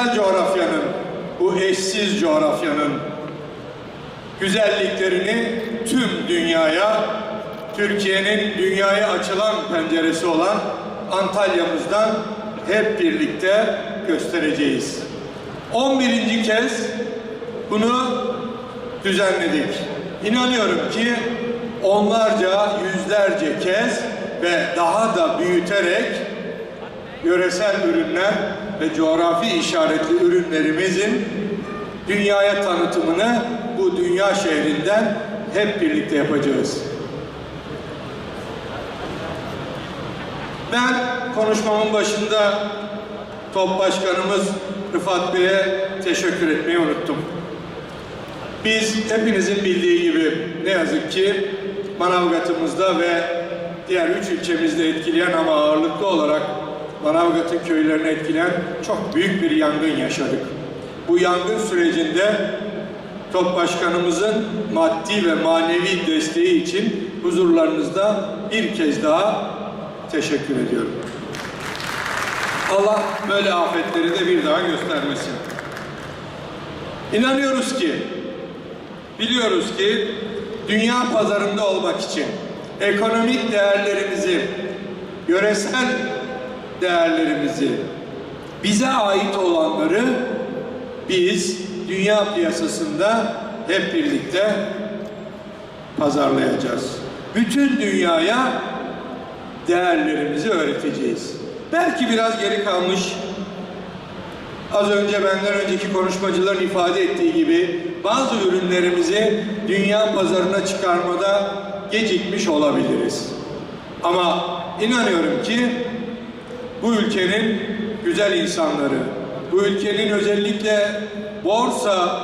güzel coğrafyanın, bu eşsiz coğrafyanın güzelliklerini tüm dünyaya, Türkiye'nin dünyaya açılan penceresi olan Antalya'mızdan hep birlikte göstereceğiz. 11. kez bunu düzenledik. İnanıyorum ki onlarca, yüzlerce kez ve daha da büyüterek yöresel ürünler ve coğrafi işaretli ürünlerimizin dünyaya tanıtımını bu dünya şehrinden hep birlikte yapacağız. Ben konuşmamın başında Top Başkanımız Rıfat Bey'e teşekkür etmeyi unuttum. Biz hepinizin bildiği gibi ne yazık ki Manavgat'ımızda ve diğer üç ilçemizde etkileyen ama ağırlıklı olarak Manavgat'ın köylerini etkileyen çok büyük bir yangın yaşadık. Bu yangın sürecinde Top Başkanımızın maddi ve manevi desteği için huzurlarınızda bir kez daha teşekkür ediyorum. Allah böyle afetleri de bir daha göstermesin. İnanıyoruz ki, biliyoruz ki dünya pazarında olmak için ekonomik değerlerimizi, yöresel değerlerimizi, bize ait olanları biz dünya piyasasında hep birlikte pazarlayacağız. Bütün dünyaya değerlerimizi öğreteceğiz. Belki biraz geri kalmış, az önce benden önceki konuşmacıların ifade ettiği gibi bazı ürünlerimizi dünya pazarına çıkarmada gecikmiş olabiliriz. Ama inanıyorum ki bu ülkenin güzel insanları, bu ülkenin özellikle borsa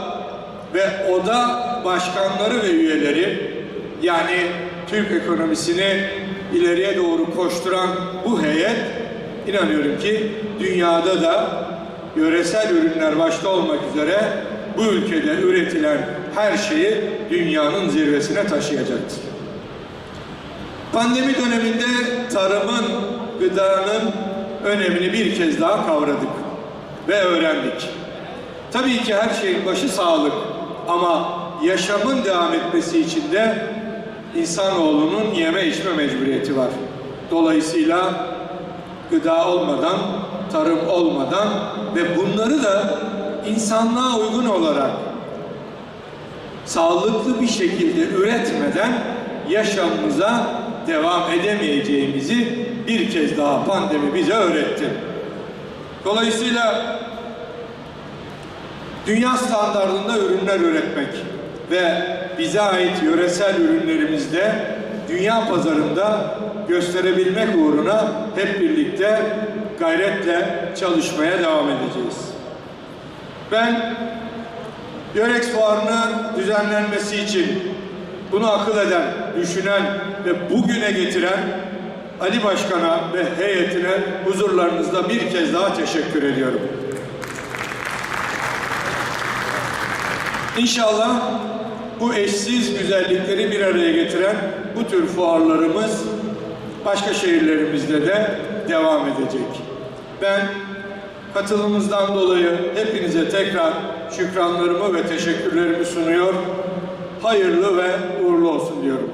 ve oda başkanları ve üyeleri yani Türk ekonomisini ileriye doğru koşturan bu heyet inanıyorum ki dünyada da yöresel ürünler başta olmak üzere bu ülkede üretilen her şeyi dünyanın zirvesine taşıyacaktır. Pandemi döneminde tarımın, gıdanın önemini bir kez daha kavradık ve öğrendik. Tabii ki her şeyin başı sağlık ama yaşamın devam etmesi için de insanoğlunun yeme içme mecburiyeti var. Dolayısıyla gıda olmadan, tarım olmadan ve bunları da insanlığa uygun olarak sağlıklı bir şekilde üretmeden yaşamımıza devam edemeyeceğimizi bir kez daha pandemi bize öğretti. Dolayısıyla dünya standartında ürünler üretmek ve bize ait yöresel ürünlerimizde dünya pazarında gösterebilmek uğruna hep birlikte gayretle çalışmaya devam edeceğiz. Ben Yörex Fuarı'nın düzenlenmesi için bunu akıl eden, düşünen ve bugüne getiren Ali Başkan'a ve heyetine huzurlarınızda bir kez daha teşekkür ediyorum. İnşallah bu eşsiz güzellikleri bir araya getiren bu tür fuarlarımız başka şehirlerimizde de devam edecek. Ben katılımınızdan dolayı hepinize tekrar şükranlarımı ve teşekkürlerimi sunuyor. Hayırlı ve uğurlu olsun diyorum.